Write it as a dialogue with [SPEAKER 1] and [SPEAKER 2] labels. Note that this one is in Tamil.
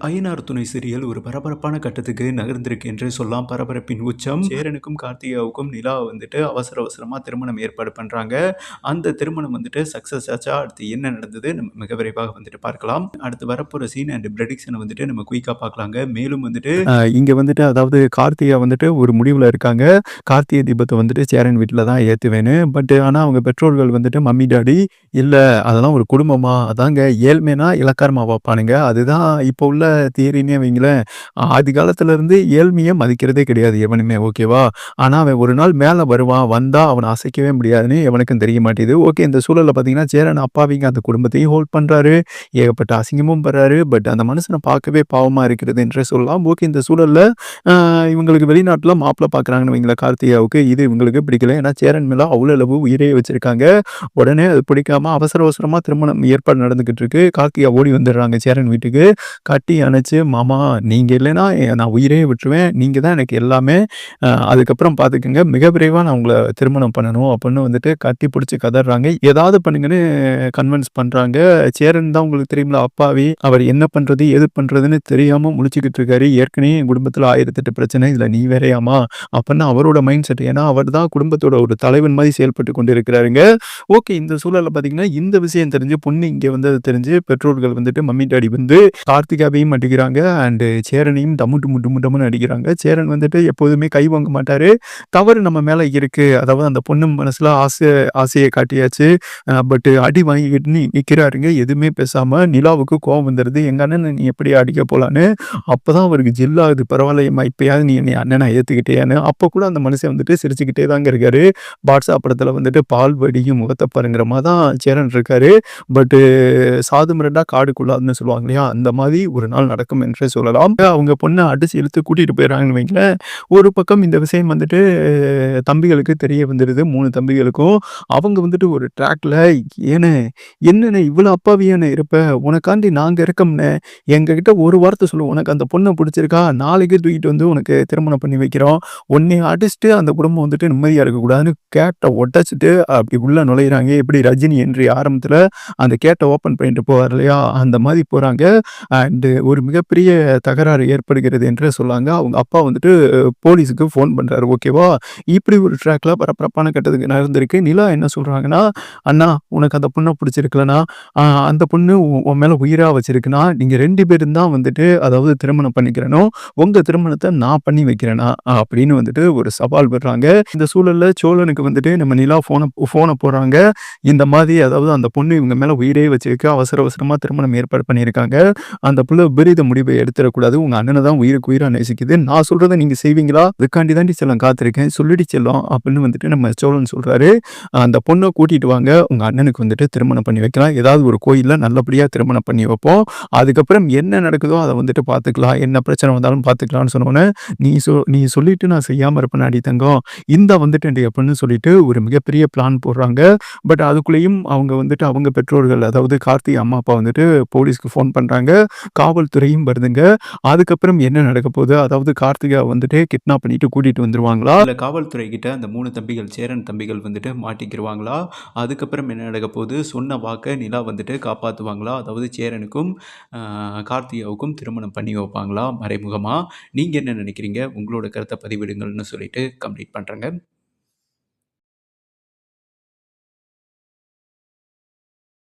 [SPEAKER 1] ஐயனார் துணை சீரியல் ஒரு பரபரப்பான கட்டத்துக்கு நகர்ந்திருக்கு என்று சொல்லலாம் பரபரப்பின் உச்சம். சேரனுக்கும் கார்த்திகாவுக்கும் நிலா வந்துட்டு அவசர அவசரமாக திருமணம் ஏற்பாடு பண்ணுறாங்க அந்த திருமணம் வந்துட்டு சக்ஸஸ் ஆச்சா? அடுத்து என்ன நடந்தது? நம்ம மிக விரைவாக வந்துட்டு பார்க்கலாம். அடுத்து வரப்போகிற சீன் அண்ட் ப்ரெடிக்ஷனை வந்துட்டு நம்ம குயிக்காக பார்க்கலாங்க. மேலும் வந்துட்டு இங்கே வந்துட்டு அதாவது கார்த்திகா வந்துட்டு ஒரு முடிவில் இருக்காங்க. கார்த்திகை தீபத்தை வந்துட்டு சேரன் வீட்டில் தான் ஏற்றுவேன்னு பட் ஆனால் அவங்க பெற்றோர்கள் வந்துட்டு மம்மி டாடி இல்லை அதெல்லாம் ஒரு குடும்பமா? அதாங்க ஏழ்மைனா இலக்காரமாக பார்ப்பானுங்க அதுதான் இப்போ உள்ள தியரின்னே வைங்களேன். ஆதி காலத்துலேருந்து ஏழ்மையை மதிக்கிறதே கிடையாது எவனுமே ஓகேவா? ஆனால் அவன் ஒரு நாள் மேலே வருவான் வந்தால் அவனை அசைக்கவே முடியாதுன்னு எவனுக்கும் தெரிய மாட்டேது. ஓகே இந்த சூழலில் பார்த்தீங்கன்னா சேரன் அப்பாவிங்க அந்த குடும்பத்தையும் ஹோல்ட் பண்ணுறாரு ஏகப்பட்ட அசிங்கமும் படுறாரு. பட் அந்த மனுஷனை பார்க்கவே பாவமாக இருக்கிறது என்று சொல்லலாம். ஓகே இந்த சூழலில் இவங்களுக்கு வெளிநாட்டில் மாப்பிள்ளை பார்க்குறாங்கன்னு வைங்களேன் கார்த்திகாவுக்கு இது இவங்களுக்கு பிடிக்கல. ஏன்னா சேரன் மேலே அவ்வளோ அளவு உயிரே வச்சுருக்காங்க. உடனே அது பிடிக்காம அவசர அவசரமாக திருமணம் ஏற்பாடு நடந்துக்கிட்டு இருக்கு. கார்த்திகா ஓடி வந்துடுறாங்க சேரன் வீட்டுக்கு. கட்டி அணைச்சு மாமா நீங்கள் இல்லைன்னா நான் உயிரே விட்டுருவேன். நீங்கள் தான் எனக்கு எல்லாமே அதுக்கப்புறம் பார்த்துக்கோங்க மிக விரைவாக நான் உங்களை திருமணம் பண்ணணும் அப்படின்னு வந்துட்டு கட்டி பிடிச்சி கதறாங்க. ஏதாவது பண்ணுங்கன்னு கன்வின்ஸ் பண்ணுறாங்க சேரன் தான் உங்களுக்கு தெரியுங்களா அப்பாவி. அவர் என்ன பண்ணுறது எது பண்ணுறதுன்னு தெரியாமல் முழிச்சுக்கிட்டு இருக்காரு. ஏற்கனவே என் குடும்பத்தில் ஆயிரத்தெட்டு பிரச்சனை இதில் நீ வேறையாமா? அப்படின்னு அவரோட மைண்ட் செட் ஏன்னா அவர் தான் குடும்பத்தோட ஒரு தலைவன் மாதிரி செயல்பட்டு கொண்டு இருக்கிறாருங்க ஓகே இந்த சூழலில் பார்த்தீங்கன்னா இந்த விஷயம் தெரிஞ்சு பொண்ணு இங்கே வந்து தெரிஞ்சு பெற்றோர்கள் வந்துட்டு மம்மி டாடி வந்து கார்த்திகாவையும் அடிக்கிறாங்க. அண்டு சேரனையும் தம்முட்டு முட்டு முட்டமுன்னு அடிக்கிறாங்க. சேரன் வந்துட்டு எப்போதுமே கை வாங்க மாட்டார். தவறு நம்ம மேலே இருக்குது அதாவது அந்த பொண்ணு மனசில் ஆசை ஆசையை காட்டியாச்சு. பட்டு அடி வாங்கிக்கிட்டு நிற்கிறாருங்க எதுவுமே பேசாமல் நிலாவுக்கு கோவம் வந்துடுது எங்கள் அண்ணன் நீ எப்படி அடிக்க போகலான்னு அப்போ தான் அவருக்கு ஜில்லாகுது பரவாயில்லையம்மா இப்போயாவது நீ என்னை அண்ணனை ஏற்றுக்கிட்டேன்னு அப்போ கூட அந்த மனுஷன் வந்துட்டு சிரிச்சுக்கிட்டே தாங்க இருக்காரு. பாட்ஸா படத்தில் வந்துட்டு பால் வடியும் முகத்தை பாருங்கிற மாதிரி தான் சேரன் இருக்காரு. பட்டு சாது மிரண்டா சொல்லுவாங்க இல்லையா? அந்த மாதிரி ஒரு நாள் நடக்கும் என்று சொல்லலாம். அவங்க பொண்ணை அடிச்சு இழுத்து கூட்டிகிட்டு போயிடறாங்கன்னு வைங்களேன். ஒரு பக்கம் இந்த விஷயம் வந்துட்டு தம்பிகளுக்கு தெரிய வந்துடுது மூணு தம்பிகளுக்கும். அவங்க வந்துட்டு ஒரு ட்ராக்ல ஏன்னு என்னென்ன இவ்வளோ அப்பாவியான இருப்ப? உனக்காண்டி நாங்கள் இருக்கோம்னு. எங்ககிட்ட ஒரு வார்த்தை சொல்லுவோம் உனக்கு அந்த பொண்ணை பிடிச்சிருக்கா? நாளைக்கு தூக்கிட்டு வந்து உனக்கு திருமணம் பண்ணி வைக்கிறோம். உன்னை அடிச்சுட்டு அந்த குடும்பம் வந்துட்டு நிம்மதியாக இருக்கக்கூடாதுன்னு கேட்டை ஒட்டச்சிட்டு அப்படி உள்ள நுழையிறாங்க. எப்படி ரஜினி என்று ஆரம்பத்தில் அந்த கேட்டை ஓப்பன் பண்ணிட்டு போவார் இல்லையா? அந்த மாதிரி போகிறாங்க அண்டு ஒரு மிகப்பெரிய தகராறு ஏற்படுகிறது என்று சொல்லாங்க. அவங்க அப்பா வந்துட்டு போலீஸுக்கு ஃபோன் பண்ணுறாரு ஓகேவா இப்படி ஒரு ட்ராக்ல பரபரப்பான கட்டத்துக்கு நடந்திருக்கு. நிலா என்ன சொல்கிறாங்கன்னா அண்ணா உனக்கு அந்த பொண்ணை பிடிச்சிருக்கலண்ணா. அந்த பொண்ணு உன் மேலே உயிராக வச்சிருக்குன்னா நீங்கள் ரெண்டு பேரும் தான் வந்துட்டு அதாவது திருமணம் பண்ணிக்கிறேனோ உங்கள் திருமணத்தை நான் பண்ணி வைக்கிறேனா? அப்படின்னு வந்துட்டு ஒரு சவால் விடுறாங்க. இந்த சூழலில் சோழனுக்கு வந்துட்டு நம்ம நிலா ஃபோனை ஃபோனை போடுறாங்க. இந்த மாதிரி அதாவது அந்த பொண்ணு இவங்க மேலே உயிரே வச்சிருக்கு. அவசர அவசரமாக திருமணம் ஏற்பாடு பண்ணியிருக்காங்க. அந்த புள்ள விபரீத முடிவை எடுத்துடக்கூடாது. உங்கள் அண்ணனை தான் உயிருக்கு உயிராக நேசிக்குது. நான் சொல்கிறத நீங்கள் செய்வீங்களா? அதுக்காண்டி தாண்டி செல்லம் காத்திருக்கேன். சொல்லிடி செல்லம் அப்படின்னு வந்துட்டு நம்ம சோழன் சொல்கிறாரு அந்த பொண்ணை கூட்டிகிட்டு வாங்க. உங்கள் அண்ணனுக்கு வந்துட்டு திருமணம் பண்ணி வைக்கலாம். ஏதாவது ஒரு கோயிலில் நல்லபடியாக திருமணம் பண்ணி வைப்போம். அதுக்கப்புறம் என்ன நடக்குதோ அதை வந்துட்டு பார்த்துக்கலாம். என்ன பிரச்சனை வந்தாலும் பார்த்துக்கலாம்னு சொன்னோன்னே நீ சொ நீ சொல்லிட்டு நான் செய்யாமல் இருப்பேன் அடி தங்கம். இந்த வந்துட்டு அப்படின்னு சொல்லிட்டு ஒரு மிகப்பெரிய பிளான் போடுறாங்க. பட் அதுக்குள்ளேயும் அவங்க வந்துட்டு அவங்க பெற்றோர்கள் அதாவது கார்த்திக் அம்மா அப்பா வந்துட்டு போலீஸ்க்கு ஃபோன் பண்ணுறாங்க காவல் காவல்துறையும் வருதுங்க. அதுக்கப்புறம் என்ன நடக்க போகுது? அதாவது கார்த்திகா வந்துட்டு கிட்னாப் பண்ணிட்டு கூட்டிட்டு வந்துருவாங்களா? இல்லை காவல்துறை கிட்ட அந்த மூணு தம்பிகள் சேரன் தம்பிகள் வந்துட்டு மாட்டிக்கிடுவாங்களா அதுக்கப்புறம் என்ன நடக்க போகுது? சொன்ன வாக்கை நிலா வந்துட்டு காப்பாற்றுவாங்களா அதாவது சேரனுக்கும் கார்த்திகாவுக்கும் திருமணம் பண்ணி வைப்பாங்களா? மறைமுகமாக நீங்கள் என்ன நினைக்கிறீங்க? உங்களோட கருத்தை பதிவிடுங்கள்னு சொல்லிட்டு கம்ப்ளீட் பண்ணுறேங்க